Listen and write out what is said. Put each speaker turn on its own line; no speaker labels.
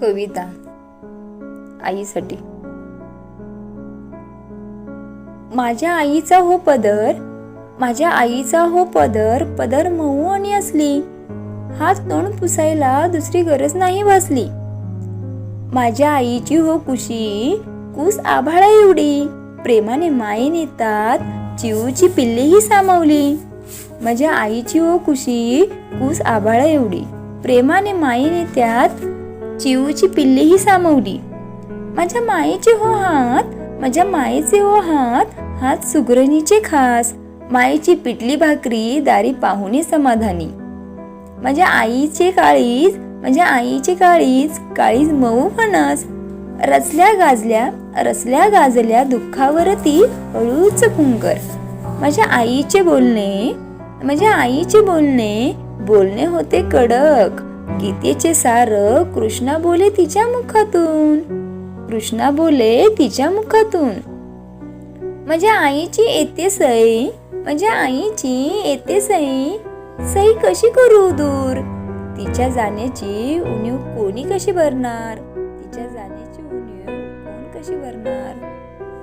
कविता आईसाठी. माझ्या आईचा हो पदर माझ्या आईचा हो पदर पदर मऊ आणि असली. हात तोंड पुसायला दुसरी गरज नाही भासली. माझ्या आईची हो कुशी कुस आभाळा एवढी. प्रेमाने माई नेतात चिऊची पिल्लीही सामावली. माझ्या आईची हो कुशी कुस आभाळा एवढी. प्रेमाने माई नेत्यात चिऊची पिल्लीही सामावली. माझ्या मायेचे हो हात माझ्या मायेचे हो हात हात सुगरणीचे खास मायेची पिटली भाकरी दारी पाहुणे समाधानी. माझ्या आईचे काळीज माझ्या आईचे काळीज काळीज मऊ फणस. रचल्या गाजल्या रचल्या गाजल्या दुःखावरती हळूच फुंकर. माझ्या आईचे बोलणे माझ्या आईचे बोलणे बोलणे होते कडक. गीतेचे सार कृष्णा बोले तिच्या मुखातून. कृष्णा बोले तिच्या मुखातून. माझ्या आईची येते सई माझ्या आईची येते सई. सई कशी करू दूर? तिच्या जाण्याची उणीव कोणी कशी भरणार? तिच्या जाण्याची उणीव कोण कशी भरणार?